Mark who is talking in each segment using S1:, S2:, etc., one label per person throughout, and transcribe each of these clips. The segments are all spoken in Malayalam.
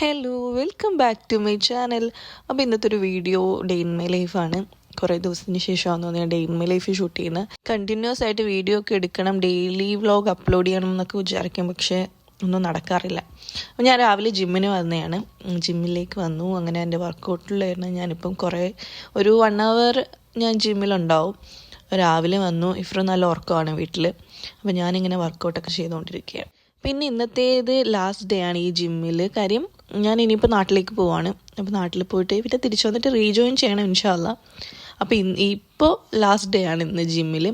S1: Hello welcome back to my channel അപ്പോൾ ഇന്നത്തെ ഒരു വീഡിയോ ഡേ ഇൻ മൈ ലൈഫാണ് കുറേ ദിവസത്തിന് ശേഷമാണ് ഞാൻ day in my life shoot ചെയ്യുന്നത്. കണ്ടിന്യൂസ് ആയിട്ട് വീഡിയോ ഒക്കെ എടുക്കണം ഡെയിലി വ്ലോഗ് അപ്ലോഡ് ചെയ്യണം എന്നൊക്കെ വിചാരിക്കും. പക്ഷേ ഒന്നും നടക്കാറില്ല. അപ്പോൾ ഞാൻ രാവിലെ ജിമ്മിന് വന്നതാണ്. ജിമ്മിലേക്ക് വന്നു. അങ്ങനെ എന്റെ വർക്കൗട്ടിലായിരുന്നു ഞാനിപ്പം കുറേ ഒരു വൺ അവർ ഞാൻ ജിമ്മിലുണ്ടാവും രാവിലെ വന്നു. ഇഫ്ര നല്ല ഉറക്കമാണ് വീട്ടിൽ അപ്പോൾ ഞാനിങ്ങനെ വർക്കൗട്ടൊക്കെ ചെയ്തുകൊണ്ടിരിക്കുകയാണ്. പിന്നെ ഇന്നത്തേത് ലാസ്റ്റ് ഡേ ആണ് ഈ ജിമ്മിൽ കാര്യം ഞാൻ ഇനിയിപ്പോൾ നാട്ടിലേക്ക് പോവാണ്. അപ്പോൾ നാട്ടിൽ പോയിട്ട് പിന്നെ തിരിച്ചു വന്നിട്ട് റീജോയിൻ ചെയ്യണം ഇൻഷാല്ല അപ്പോൾ ഇന്ന് ഇപ്പോൾ ലാസ്റ്റ് ഡേ ആണ് ഇന്ന് ജിമ്മിൽ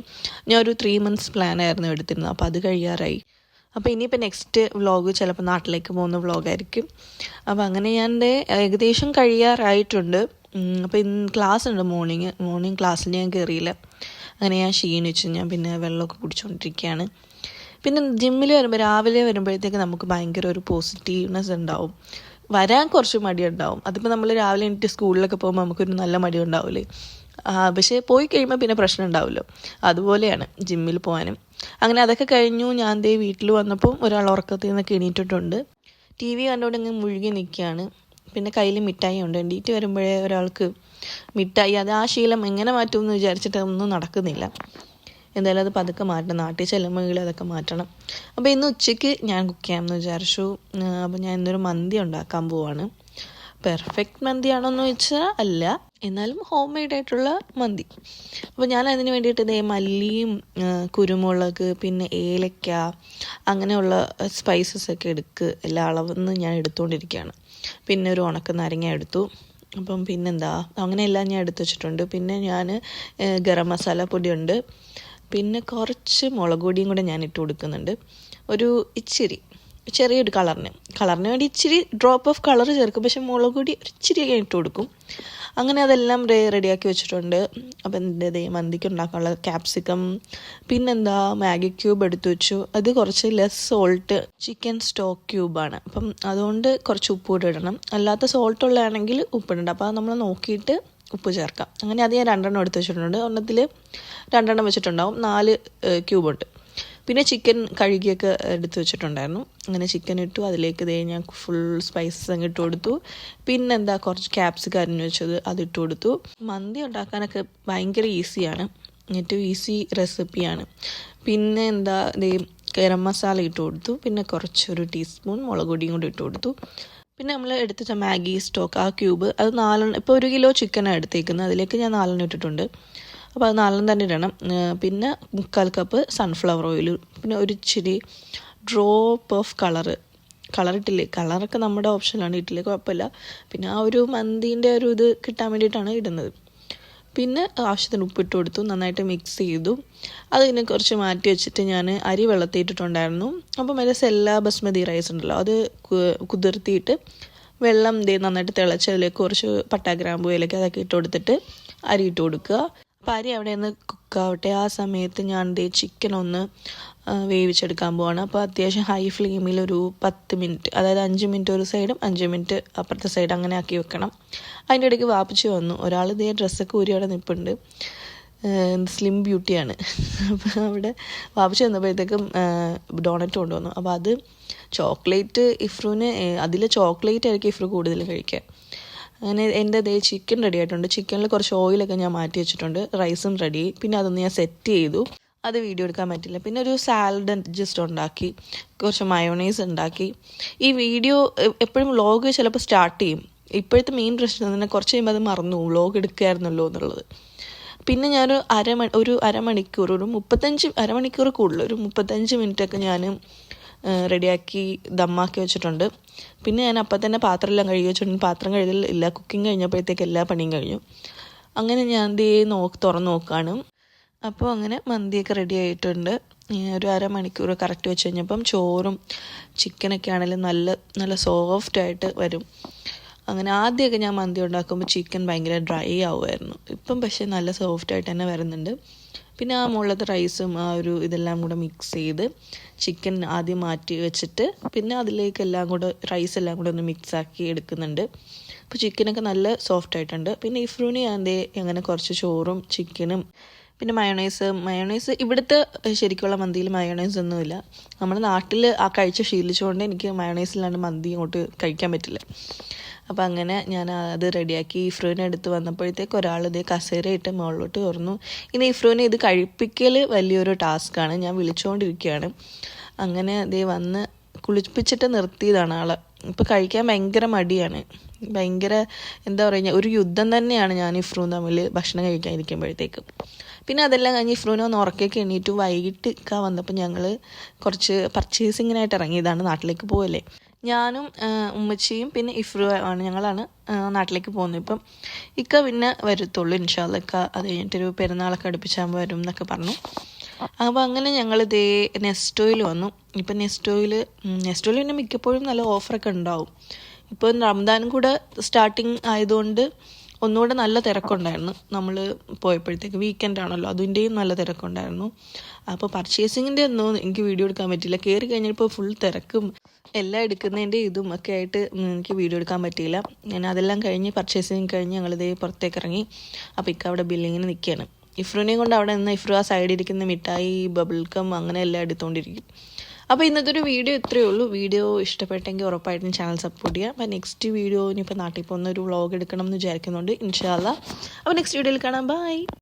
S1: ഞാൻ ഒരു ത്രീ മന്ത്സ് പ്ലാൻ ആയിരുന്നു എടുത്തിരുന്നത്. അപ്പോൾ അത് കഴിയാറായി. അപ്പോൾ ഇനിയിപ്പോൾ നെക്സ്റ്റ് വ്ളോഗ് ചിലപ്പോൾ നാട്ടിലേക്ക് പോകുന്ന വ്ളോഗായിരിക്കും അപ്പോൾ അങ്ങനെ ഞാൻ ഏകദേശം കഴിയാറായിട്ടുണ്ട്. അപ്പോൾ ഇന്ന് ക്ലാസ് ഉണ്ട് മോർണിംഗ് മോർണിംഗ് ക്ലാസ്സിൽ ഞാൻ കയറിയില്ല അങ്ങനെ ഞാൻ ക്ഷീണിച്ചു. ഞാൻ പിന്നെ വെള്ളമൊക്കെ കുടിച്ചുകൊണ്ടിരിക്കുകയാണ് പിന്നെ ജിമ്മിൽ വരുമ്പോൾ രാവിലെ വരുമ്പോഴത്തേക്ക് നമുക്ക് ഭയങ്കര ഒരു പോസിറ്റീവ്നെസ് ഉണ്ടാവും. വരാൻ കുറച്ച് മടി ഉണ്ടാവും അതിപ്പോൾ നമ്മൾ രാവിലെ എനിക്ക് സ്കൂളിലൊക്കെ പോകുമ്പോൾ നമുക്കൊരു നല്ല മടി ഉണ്ടാവില്ലേ പക്ഷേ പോയി കഴിയുമ്പോൾ പിന്നെ പ്രശ്നം ഉണ്ടാവുമല്ലോ അതുപോലെയാണ് ജിമ്മിൽ പോകാനും അങ്ങനെ അതൊക്കെ കഴിഞ്ഞു. ഞാൻ ദേ വീട്ടിൽ വന്നപ്പോൾ ഒരാൾ ഉറക്കത്തിൽ നിന്നൊക്കെ എണീറ്റിട്ടുണ്ട്. ടി വി കണ്ടുകൊണ്ട് ഇങ്ങനെ മുഴുകി നിൽക്കുകയാണ് പിന്നെ കയ്യിൽ മിഠായി ഉണ്ട്. എണീറ്റ് വരുമ്പോഴേ ഒരാൾക്ക് മിഠായി അത് ആ ശീലം എങ്ങനെ മാറ്റുമെന്ന് വിചാരിച്ചിട്ട് ഒന്നും നടക്കുന്നില്ല. എന്തായാലും അത് പതുക്കെ മാറ്റണം. നാട്ടിൽ ചെല്ലുമ്പോൾ അതൊക്കെ മാറ്റണം. അപ്പോൾ ഇന്ന് ഉച്ചയ്ക്ക് ഞാൻ കുക്ക് ചെയ്യാമെന്ന് വിചാരിച്ചു. അപ്പോൾ ഞാൻ ഇന്നൊരു മന്തി ഉണ്ടാക്കാൻ പോവാണ്. പെർഫെക്റ്റ് മന്തിയാണോ എന്ന് ചോദിച്ചാൽ അല്ല. എന്നാലും ഹോം മെയ്ഡ് ആയിട്ടുള്ള മന്തി. അപ്പോൾ ഞാൻ അതിന് വേണ്ടിയിട്ട് ഇതേ മല്ലിയും കുരുമുളക് പിന്നെ ഏലക്ക അങ്ങനെയുള്ള സ്പൈസസ് ഒക്കെ എടുക്ക്. എല്ലാ അളവെന്ന് ഞാൻ എടുത്തുകൊണ്ടിരിക്കുകയാണ് പിന്നെ ഒരു ഉണക്ക നാരങ്ങ എടുത്തു. അപ്പം പിന്നെന്താ? അങ്ങനെയെല്ലാം ഞാൻ എടുത്തു വെച്ചിട്ടുണ്ട്. പിന്നെ ഞാൻ ഗരം മസാല പൊടിയുണ്ട്. പിന്നെ കുറച്ച് മുളക് പൊടിയും കൂടെ ഞാൻ ഇട്ട് കൊടുക്കുന്നുണ്ട്. ഒരു ഇച്ചിരി ചെറിയൊരു കളറിന്. കളറിന് വേണ്ടി ഇച്ചിരി ഡ്രോപ്പ് ഓഫ് കളർ ചേർക്കും. പക്ഷെ മുളക് പൊടി ഒരു ഇച്ചിരി ഒക്കെ ഇട്ട് കൊടുക്കും. അങ്ങനെ അതെല്ലാം റെഡിയാക്കി വെച്ചിട്ടുണ്ട്. അപ്പം എന്റെ മന്തിക്ക് ഉണ്ടാക്കാനുള്ള ക്യാപ്സിക്കം പിന്നെന്താ മാഗി ക്യൂബ് എടുത്തു വെച്ചു. അത് കുറച്ച് ലെസ് സോൾട്ട് ചിക്കൻ സ്റ്റോക്ക് ക്യൂബാണ് അപ്പം അതുകൊണ്ട് കുറച്ച് ഉപ്പ് കൂടെ ഇടണം. അല്ലാത്ത സോൾട്ട് ഉള്ളതാണെങ്കിൽ ഉപ്പിടണ്ട. അപ്പോൾ നമ്മൾ നോക്കിയിട്ട് ഉപ്പ് ചേർക്കാം. അങ്ങനെ അത് ഞാൻ രണ്ടെണ്ണം എടുത്ത് വെച്ചിട്ടുണ്ട്. ഒരെണ്ണത്തിൽ രണ്ടെണ്ണം വെച്ചിട്ടുണ്ടാവും. നാല് ക്യൂബുണ്ട് പിന്നെ ചിക്കൻ കഴുകിയൊക്കെ എടുത്ത് വെച്ചിട്ടുണ്ടായിരുന്നു. അങ്ങനെ ചിക്കൻ ഇട്ടു. അതിലേക്ക് ദേ ഞാൻ ഫുൾ സ്പൈസസ് അങ്ങ് ഇട്ട് കൊടുത്തു. പിന്നെ എന്താ കുറച്ച് ക്യാപ്സിക്കം അരിഞ്ഞ് വെച്ചത് അത് ഇട്ട് കൊടുത്തു. മന്തി ഉണ്ടാക്കാനൊക്കെ ഭയങ്കര ഈസിയാണ് ഏറ്റവും ഈസി റെസിപ്പിയാണ് പിന്നെ എന്താ ദേ ഗരം മസാല ഇട്ട് കൊടുത്തു. പിന്നെ കുറച്ചൊരു ടീസ്പൂൺ മുളക് പൊടിയും കൂടി ഇട്ട് കൊടുത്തു. പിന്നെ നമ്മൾ എടുത്ത മാഗി സ്റ്റോക്ക് ആ ക്യൂബ് അത് നാലെണ്ണം ഇപ്പോൾ ഒരു കിലോ ചിക്കനാണ് എടുത്തേക്കുന്നത്. അതിലേക്ക് ഞാൻ നാലെണ്ണം ഇട്ടിട്ടുണ്ട്. അപ്പോൾ അത് നാലെണ്ണം തന്നെ ഇടണം. പിന്നെ മുക്കാൽ കപ്പ് സൺഫ്ലവർ ഓയിൽ പിന്നെ ഒരു ഇച്ചിരി ഡ്രോപ്പ് ഓഫ് കളറ് കളർ ഇട്ടില്ലേ? കളറൊക്കെ നമ്മുടെ ഓപ്ഷനാണ് ഇട്ടില്ലേ? കുഴപ്പമില്ല. പിന്നെ ആ ഒരു മന്തിന്റെ ഒരു ഇത് കിട്ടാൻ വേണ്ടിയിട്ടാണ് ഇടുന്നത്. പിന്നെ ആവശ്യത്തിന് ഉപ്പിട്ട് കൊടുത്തു നന്നായിട്ട് മിക്സ് ചെയ്തു. അത് ഇതിനെ കുറച്ച് മാറ്റി വെച്ചിട്ട് ഞാൻ അരി വെള്ളത്തിയിട്ടിട്ടുണ്ടായിരുന്നു. അപ്പം മറ്റേ സെല്ല ബസ്മതി റൈസ് ഉണ്ടല്ലോ അത് കുതിർത്തിയിട്ട് വെള്ളം ദേ നന്നായിട്ട് തിളച്ച് അതിലേക്ക് കുറച്ച് പട്ടാഗ്രാമ്പു ഏലക്ക അതൊക്കെ ഇട്ട് കൊടുത്തിട്ട് അരി ഇട്ട് കൊടുക്കുക. അരി അവിടെ നിന്ന് കുക്കാവട്ടെ. ആ സമയത്ത് ഞാൻ ദേ ചിക്കൻ ഒന്ന് വേവിച്ചെടുക്കാൻ പോവാണ്. അപ്പോൾ അത്യാവശ്യം ഹൈ ഫ്ലെയിമിൽ ഒരു പത്ത് മിനിറ്റ് അതായത് അഞ്ച് മിനിറ്റ് ഒരു സൈഡും അഞ്ച് മിനിറ്റ് അപ്പുറത്തെ സൈഡ് അങ്ങനെ ആക്കി വെക്കണം. അതിന്റെ ഇടയ്ക്ക് വാപ്പിച്ച് വന്നു. ഒരാൾ ഇതേ ഡ്രസ്സൊക്കെ ഊരി അവിടെ നിൽപ്പുണ്ട് സ്ലിം ബ്യൂട്ടിയാണ് അപ്പോൾ അവിടെ വാപ്പിച്ച് വന്നപ്പോഴത്തേക്കും ഡോണറ്റ് കൊണ്ടുവന്നു. അപ്പോൾ അത് ചോക്ലേറ്റ് ഇഫ്രുവിന് അതിൽ ചോക്ലേറ്റ് ആയിരിക്കും ഇഫ്രു കൂടുതൽ കഴിക്കുക അങ്ങനെ എന്റെ ദേ ചിക്കൻ റെഡി ആയിട്ടുണ്ട്. ചിക്കനിൽ കുറച്ച് ഓയിലൊക്കെ ഞാൻ മാറ്റി വെച്ചിട്ടുണ്ട്. റൈസും റെഡി പിന്നെ അതൊന്ന് ഞാൻ സെറ്റ് ചെയ്തു. അത് വീഡിയോ എടുക്കാൻ പറ്റില്ല. പിന്നെ ഒരു സാലഡ് ജസ്റ്റ് ഉണ്ടാക്കി. കുറച്ച് മയോണൈസ് ഉണ്ടാക്കി. ഈ വീഡിയോ എപ്പോഴും വ്ളോഗ് ചിലപ്പോൾ സ്റ്റാർട്ട് ചെയ്യും. ഇപ്പോഴത്തെ മെയിൻ പ്രശ്നം തന്നെ കുറച്ച് കഴിയുമ്പോൾ അത് മറന്നു വ്ളോഗ് എടുക്കുകയായിരുന്നല്ലോ എന്നുള്ളത്. പിന്നെ ഞാനൊരു അരമണി ഒരു അരമണിക്കൂർ ഒരു മുപ്പത്തഞ്ച് അരമണിക്കൂർ കൂടുതൽ. ഒരു മുപ്പത്തഞ്ച് മിനിറ്റൊക്കെ ഞാൻ റെഡിയാക്കി ദമ്മാക്കി വെച്ചിട്ടുണ്ട്. പിന്നെ ഞാൻ അപ്പം തന്നെ പാത്രമെല്ലാം കഴുകി വെച്ചിട്ടുണ്ട്. പാത്രം കഴുകൽ ഇല്ല. കുക്കിംഗ് കഴിഞ്ഞപ്പോഴത്തേക്ക് എല്ലാ പണിയും കഴിഞ്ഞു. അങ്ങനെ ഞാൻ ദേ നോക്ക് തുറന്ന് നോക്കുകയാണ് അപ്പോൾ അങ്ങനെ മന്തിയൊക്കെ റെഡി ആയിട്ടുണ്ട്. ഒരു അരമണിക്കൂർ കറക്റ്റ് വെച്ച് കഴിഞ്ഞപ്പം ചോറും ചിക്കനൊക്കെ ആണെങ്കിലും നല്ല നല്ല സോഫ്റ്റ് ആയിട്ട് വരും. അങ്ങനെ ആദ്യമൊക്കെ ഞാൻ മന്തി ഉണ്ടാക്കുമ്പോൾ ചിക്കൻ ഭയങ്കര ഡ്രൈ ആവുമായിരുന്നു. ഇപ്പം പക്ഷേ നല്ല സോഫ്റ്റ് ആയിട്ട് തന്നെ വരുന്നുണ്ട്. പിന്നെ ആ മുകളിലത്തെ റൈസും ആ ഒരു ഇതെല്ലാം കൂടെ മിക്സ് ചെയ്ത് ചിക്കൻ ആദ്യം മാറ്റി വെച്ചിട്ട് പിന്നെ അതിലേക്ക് എല്ലാം കൂടെ റൈസ് എല്ലാം കൂടെ ഒന്ന് മിക്സ് ആക്കി എടുക്കുന്നുണ്ട്. അപ്പോൾ ചിക്കനൊക്കെ നല്ല സോഫ്റ്റ് ആയിട്ടുണ്ട്. പിന്നെ ഇഫ്രൂണി ദേ അങ്ങനെ കുറച്ച് ചോറും ചിക്കനും പിന്നെ മയോണൈസ് മയോണൈസ് ഇവിടുത്തെ ശരിക്കുള്ള മന്തിയിൽ മയോണൈസ് ഒന്നുമില്ല നമ്മുടെ നാട്ടിൽ ആ കഴിച്ച് ശീലിച്ചുകൊണ്ട് എനിക്ക് മയോണൈസിലാണ്ട് മന്തി ഇങ്ങോട്ട് കഴിക്കാൻ പറ്റില്ല. അപ്പോൾ അങ്ങനെ ഞാൻ അത് റെഡിയാക്കി ഇഫ്രുവിനെ എടുത്ത് വന്നപ്പോഴത്തേക്ക് ഒരാൾ ഇതേ കസേരയിട്ട് മുകളിലോട്ട് തുറന്നു. ഇനി ഇഫ്രുവിനെ ഇത് കഴിപ്പിക്കൽ വലിയൊരു ടാസ്ക്കാണ് ഞാൻ വിളിച്ചുകൊണ്ടിരിക്കുകയാണ് അങ്ങനെ ഇതേ വന്ന് കുളിപ്പിച്ചിട്ട് നിർത്തിയതാണ് ആളെ. ഇപ്പോൾ കഴിക്കാൻ ഭയങ്കര മടിയാണ്. ഭയങ്കര എന്താ പറയുക ഒരു യുദ്ധം തന്നെയാണ് ഞാൻ ഇഫ്രൂൻ തമ്മിൽ ഭക്ഷണം കഴിക്കാൻ ഇരിക്കുമ്പോഴത്തേക്ക് പിന്നെ അതെല്ലാം കഴിഞ്ഞ് ഇഫ്രൂനെ ഒന്ന് ഉറക്കൊക്കെ എണ്ണീറ്റ് വൈകിട്ട് വന്നപ്പോൾ ഞങ്ങൾ കുറച്ച് പർച്ചേസിങ്ങിനായിട്ട് ഇറങ്ങിയതാണ് നാട്ടിലേക്ക് പോകല്ലേ ഞാനും ഉമ്മച്ചിയും പിന്നെ ഇഫ്രു ആണ്. ഞങ്ങളാണ് നാട്ടിലേക്ക് പോകുന്നത്. ഇപ്പം ഇക്ക പിന്നെ വരത്തുള്ളൂ ഇൻഷാല്ല ഇക്ക അത് കഴിഞ്ഞിട്ടൊരു പെരുന്നാളൊക്കെ അടുപ്പിച്ചാകുമ്പോൾ വരും എന്നൊക്കെ പറഞ്ഞു. അപ്പോൾ അങ്ങനെ ഞങ്ങൾ ഇതേ നെസ്റ്റോയിൽ വന്നു. ഇപ്പം നെസ്റ്റോയിൽ നെസ്റ്റോയിൽ പിന്നെ മിക്കപ്പോഴും നല്ല ഓഫറൊക്കെ ഉണ്ടാവും. ഇപ്പോൾ റംദാനും കൂടെ സ്റ്റാർട്ടിങ് ആയതുകൊണ്ട് ഒന്നുകൂടെ നല്ല തിരക്കുണ്ടായിരുന്നു. നമ്മൾ പോയപ്പോഴത്തേക്ക് വീക്കെൻഡ് ആണല്ലോ അതിന്റെയും നല്ല തിരക്കുണ്ടായിരുന്നു. അപ്പോൾ പർച്ചേസിങ്ങിന്റെ ഒന്നും എനിക്ക് വീഡിയോ എടുക്കാൻ പറ്റില്ല കയറി കഴിഞ്ഞപ്പോൾ ഫുൾ തിരക്കും എല്ലാം എടുക്കുന്നതിന്റെ ഇതും ഒക്കെ ആയിട്ട് എനിക്ക് വീഡിയോ എടുക്കാൻ പറ്റിയില്ല. ഞാൻ അതെല്ലാം കഴിഞ്ഞ് പർച്ചേസിങ് കഴിഞ്ഞ് ഞങ്ങളിതേ പുറത്തേക്ക് ഇറങ്ങി. അപ്പോൾ ഇക്ക അവിടെ ബില്ലിങ്ങിന് നിൽക്കുകയാണ് ഇഫ്രുവിനെയും കൊണ്ട് അവിടെ നിന്ന് ഇഫ്രു ആ സൈഡിൽ ഇരിക്കുന്ന മിഠായി ബബിൾക്കം അങ്ങനെ എല്ലാം എടുത്തുകൊണ്ടിരിക്കും അപ്പോൾ ഇന്നത്തെ ഒരു വീഡിയോ ഇത്രയേ ഉള്ളൂ. വീഡിയോ ഇഷ്ടപ്പെട്ടെങ്കിൽ ഉറപ്പായിട്ടും ചാനൽ സപ്പോർട്ട് ചെയ്യാം. അപ്പോൾ നെക്സ്റ്റ് വീഡിയോ ഇനിയിപ്പോൾ നാട്ടിൽ പോകുന്ന ഒരു വ്ളോഗ് എടുക്കണം എന്ന് വിചാരിക്കുന്നുണ്ട് ഇൻഷാല്ല അപ്പോൾ നെക്സ്റ്റ് വീഡിയോയിൽ കാണാം. ബൈ